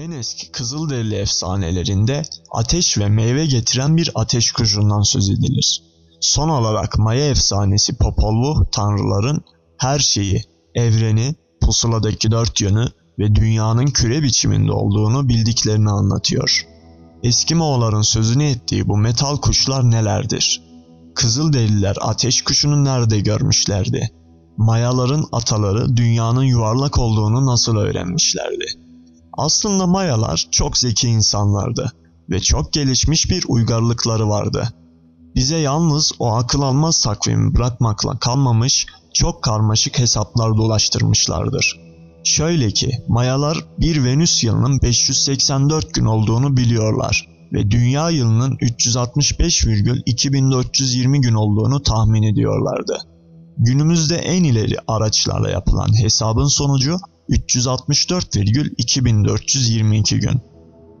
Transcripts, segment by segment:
En eski Kızılderili efsanelerinde ateş ve meyve getiren bir ateş kuşundan söz edilir. Son olarak Maya efsanesi Popolvuh tanrıların her şeyi, evreni, pusuladaki dört yönü ve dünyanın küre biçiminde olduğunu bildiklerini anlatıyor. Eski Moğolların sözünü ettiği bu metal kuşlar nelerdir? Kızılderililer ateş kuşunu nerede görmüşlerdi? Mayaların ataları dünyanın yuvarlak olduğunu nasıl öğrenmişlerdi? Aslında Mayalar çok zeki insanlardı ve çok gelişmiş bir uygarlıkları vardı. Bize yalnız o akıl almaz takvimi bırakmakla kalmamış çok karmaşık hesaplar dolaştırmışlardır. Şöyle ki Mayalar bir Venüs yılının 584 gün olduğunu biliyorlar ve Dünya yılının 365,2420 gün olduğunu tahmin ediyorlardı. Günümüzde en ileri araçlarla yapılan hesabın sonucu 364,2422 gün.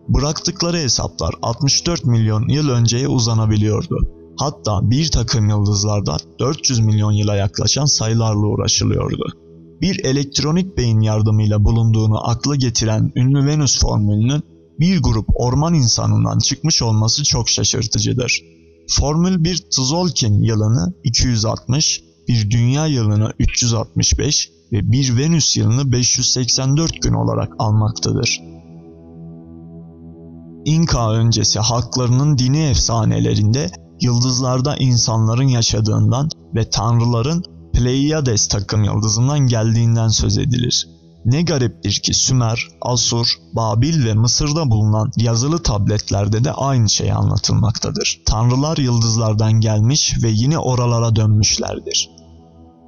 Bıraktıkları hesaplar 64 milyon yıl önceye uzanabiliyordu. Hatta bir takım yıldızlarda 400 milyon yıla yaklaşan sayılarla uğraşılıyordu. Bir elektronik beyin yardımıyla bulunduğunu akla getiren ünlü Venüs formülünün bir grup orman insanından çıkmış olması çok şaşırtıcıdır. Formül bir Tzolk'in yılını 260, bir dünya yılını 365 ve bir Venüs yılını 584 gün olarak almaktadır. İnka öncesi halklarının dini efsanelerinde yıldızlarda insanların yaşadığından ve tanrıların Pleiades takım yıldızından geldiğinden söz edilir. Ne gariptir ki Sümer, Asur, Babil ve Mısır'da bulunan yazılı tabletlerde de aynı şey anlatılmaktadır. Tanrılar yıldızlardan gelmiş ve yine oralara dönmüşlerdir.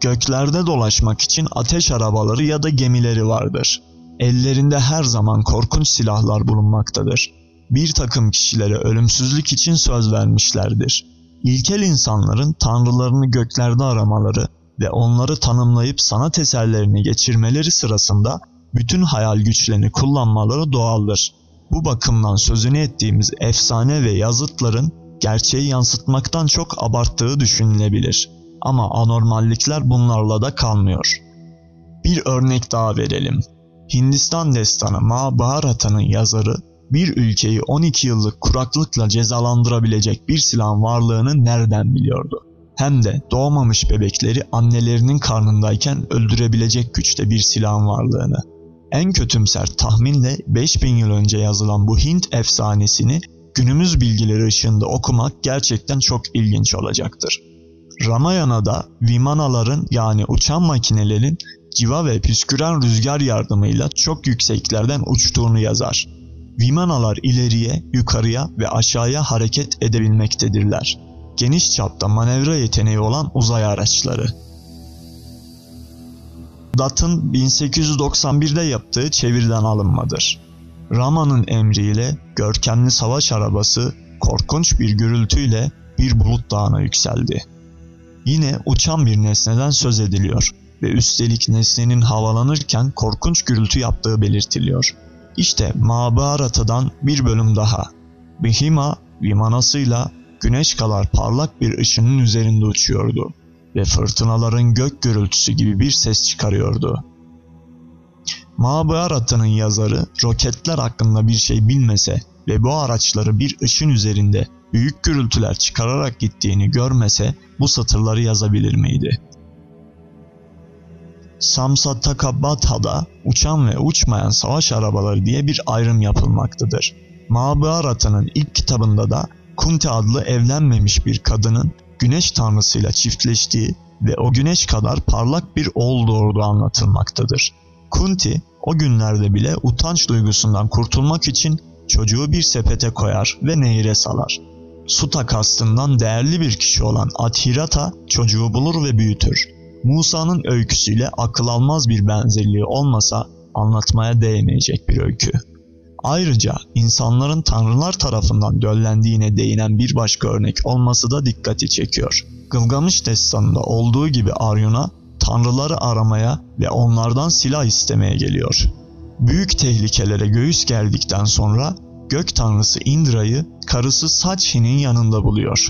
Göklerde dolaşmak için ateş arabaları ya da gemileri vardır. Ellerinde her zaman korkunç silahlar bulunmaktadır. Bir takım kişilere ölümsüzlük için söz vermişlerdir. İlkel insanların tanrılarını göklerde aramaları ve onları tanımlayıp sanat eserlerini geçirmeleri sırasında bütün hayal güçlerini kullanmaları doğaldır. Bu bakımdan sözünü ettiğimiz efsane ve yazıtların gerçeği yansıtmaktan çok abarttığı düşünülebilir. Ama anormallikler bunlarla da kalmıyor. Bir örnek daha verelim. Hindistan destanı Mahabharata'nın yazarı bir ülkeyi 12 yıllık kuraklıkla cezalandırabilecek bir silahın varlığını nereden biliyordu? Hem de doğmamış bebekleri annelerinin karnındayken öldürebilecek güçte bir silahın varlığını. En kötümser tahminle 5000 yıl önce yazılan bu Hint efsanesini günümüz bilgileri ışığında okumak gerçekten çok ilginç olacaktır. Ramayana'da Vimanaların yani uçan makinelerin civa ve püsküren rüzgar yardımıyla çok yükseklerden uçtuğunu yazar. Vimanalar ileriye, yukarıya ve aşağıya hareket edebilmektedirler. Geniş çapta manevra yeteneği olan uzay araçları. Dutt'ın 1891'de yaptığı çeviriden alınmadır. Rama'nın emriyle görkemli savaş arabası korkunç bir gürültüyle bir bulut dağına yükseldi. Yine uçan bir nesneden söz ediliyor ve üstelik nesnenin havalanırken korkunç gürültü yaptığı belirtiliyor. İşte Mahabharata'dan bir bölüm daha. Bhima vimanasıyla güneş kadar parlak bir ışının üzerinde uçuyordu ve fırtınaların gök gürültüsü gibi bir ses çıkarıyordu. Mahabharata'nın yazarı roketler hakkında bir şey bilmese ve bu araçları bir ışın üzerinde büyük gürültüler çıkararak gittiğini görmese bu satırları yazabilir miydi? Samsatakabatha'da uçan ve uçmayan savaş arabaları diye bir ayrım yapılmaktadır. Mahabharata'nın ilk kitabında da Kunti adlı evlenmemiş bir kadının güneş tanrısıyla çiftleştiği ve o güneş kadar parlak bir oğul doğurduğu anlatılmaktadır. Kunti o günlerde bile utanç duygusundan kurtulmak için çocuğu bir sepete koyar ve nehire salar. Su takastından değerli bir kişi olan Athirata çocuğu bulur ve büyütür. Musa'nın öyküsüyle akıl almaz bir benzerliği olmasa anlatmaya değmeyecek bir öykü. Ayrıca insanların tanrılar tarafından döllendiğine değinen bir başka örnek olması da dikkati çekiyor. Gılgamış destanında olduğu gibi Aryun'a tanrıları aramaya ve onlardan silah istemeye geliyor. Büyük tehlikelere göğüs geldikten sonra gök tanrısı Indra'yı karısı Sachi'nin yanında buluyor.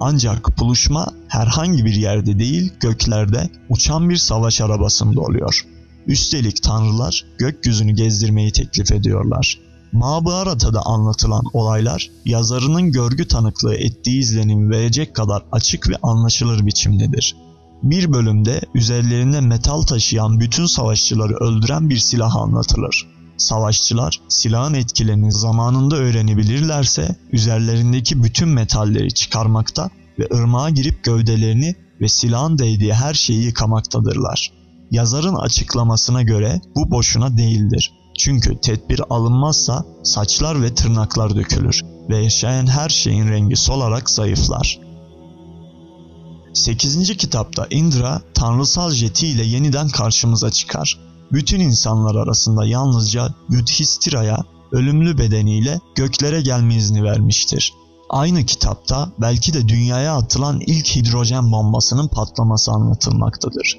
Ancak buluşma herhangi bir yerde değil göklerde uçan bir savaş arabasında oluyor. Üstelik tanrılar gökyüzünü gezdirmeyi teklif ediyorlar. Mağabarata'da anlatılan olaylar yazarının görgü tanıklığı ettiği izlenimi verecek kadar açık ve anlaşılır biçimdedir. Bir bölümde üzerlerinde metal taşıyan bütün savaşçıları öldüren bir silah anlatılır. Savaşçılar silahın etkilerini zamanında öğrenebilirlerse üzerlerindeki bütün metalleri çıkarmakta ve ırmağa girip gövdelerini ve silahın değdiği her şeyi yıkamaktadırlar. Yazarın açıklamasına göre bu boşuna değildir. Çünkü tedbir alınmazsa saçlar ve tırnaklar dökülür ve yaşayan her şeyin rengi solarak zayıflar. 8. kitapta Indra tanrısal jetiyle yeniden karşımıza çıkar. Bütün insanlar arasında yalnızca Yudhisthira'ya ölümlü bedeniyle göklere gelme izni vermiştir. Aynı kitapta belki de dünyaya atılan ilk hidrojen bombasının patlaması anlatılmaktadır.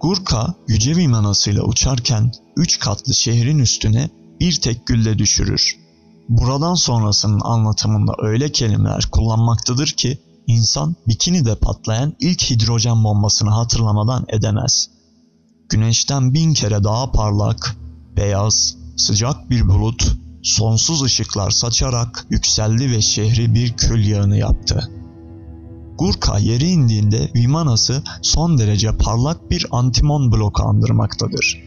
Gurka yüce vimanasıyla uçarken üç katlı şehrin üstüne bir tek gülle düşürür. Buradan sonrasının anlatımında öyle kelimeler kullanmaktadır ki insan bikinide patlayan ilk hidrojen bombasını hatırlamadan edemez. Güneşten bin kere daha parlak, beyaz, sıcak bir bulut sonsuz ışıklar saçarak yükseldi ve şehri bir kül yağını yaptı. Gurka yere indiğinde Vimanas'ı son derece parlak bir antimon bloku andırmaktadır.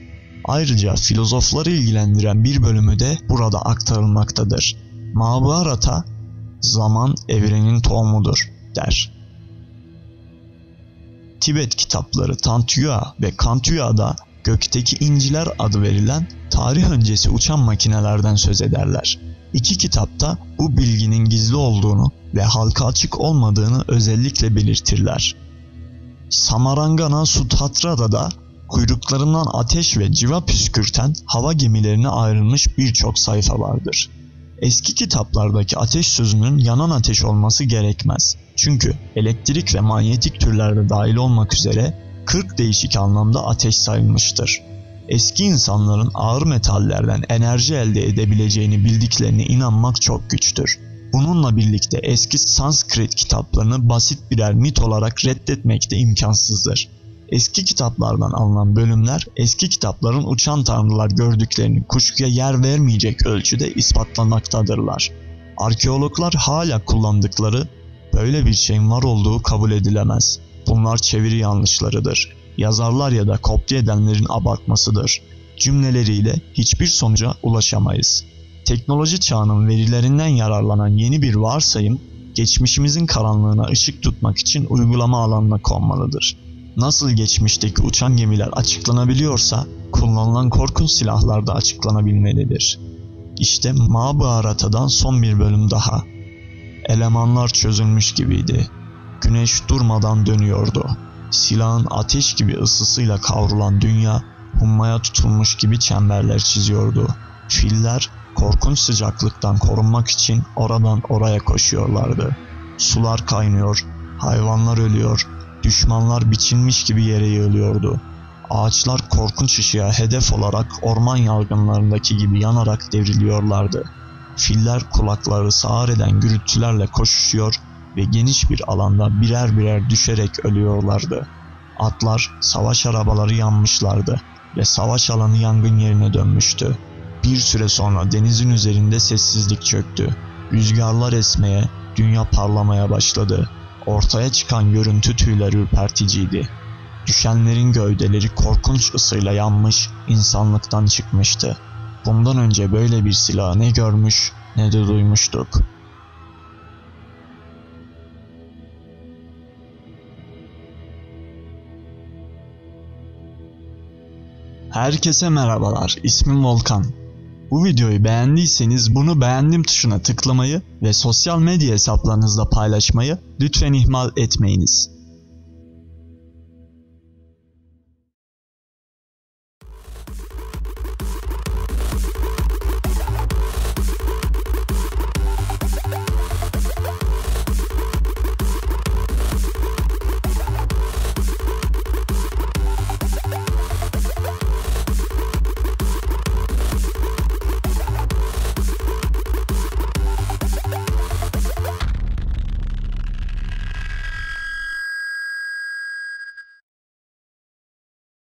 Ayrıca filozofları ilgilendiren bir bölümü de burada aktarılmaktadır. Mahabharata zaman evrenin tohumudur der. Tibet kitapları Tantuya ve Kantuya'da gökteki inciler adı verilen tarih öncesi uçan makinelerden söz ederler. İki kitapta bu bilginin gizli olduğunu ve halka açık olmadığını özellikle belirtirler. Samarangana Sutatra'da da kuyruklarından ateş ve civa püskürten hava gemilerine ayrılmış birçok sayfa vardır. Eski kitaplardaki ateş sözünün yanan ateş olması gerekmez. Çünkü elektrik ve manyetik türlerde dahil olmak üzere 40 değişik anlamda ateş sayılmıştır. Eski insanların ağır metallerden enerji elde edebileceğini bildiklerine inanmak çok güçtür. Bununla birlikte eski Sanskrit kitaplarını basit birer mit olarak reddetmek de imkansızdır. Eski kitaplardan alınan bölümler eski kitapların uçan tanrılar gördüklerini kuşkuya yer vermeyecek ölçüde ispatlanmaktadırlar. Arkeologlar hala kullandıkları böyle bir şeyin var olduğu kabul edilemez. Bunlar çeviri yanlışlarıdır. Yazarlar ya da kopya edenlerin abartmasıdır. Cümleleriyle hiçbir sonuca ulaşamayız. Teknoloji çağının verilerinden yararlanan yeni bir varsayım, geçmişimizin karanlığına ışık tutmak için uygulama alanına konmalıdır. Nasıl geçmişteki uçan gemiler açıklanabiliyorsa, kullanılan korkunç silahlar da açıklanabilmelidir. İşte Mağabarata'dan son bir bölüm daha. Elemanlar çözülmüş gibiydi. Güneş durmadan dönüyordu. Silahın ateş gibi ısısıyla kavrulan dünya hummaya tutulmuş gibi çemberler çiziyordu. Filler korkunç sıcaklıktan korunmak için oradan oraya koşuyorlardı. Sular kaynıyor, hayvanlar ölüyor, düşmanlar biçilmiş gibi yere yığılıyordu. Ağaçlar korkunç ışığa hedef olarak orman yangınlarındaki gibi yanarak devriliyorlardı. Filler kulakları sağır eden gürültülerle koşuşuyor ve geniş bir alanda birer birer düşerek ölüyorlardı. Atlar, savaş arabaları yanmışlardı ve savaş alanı yangın yerine dönmüştü. Bir süre sonra denizin üzerinde sessizlik çöktü. Rüzgarlar esmeye, dünya parlamaya başladı. Ortaya çıkan görüntü tüyler ürperticiydi. Düşenlerin gövdeleri korkunç ısıyla yanmış, insanlıktan çıkmıştı. Bundan önce böyle bir silah ne görmüş ne de duymuştuk. Herkese merhabalar, ismim Volkan. Bu videoyu beğendiyseniz bunu beğendim tuşuna tıklamayı ve sosyal medya hesaplarınızda paylaşmayı lütfen ihmal etmeyiniz.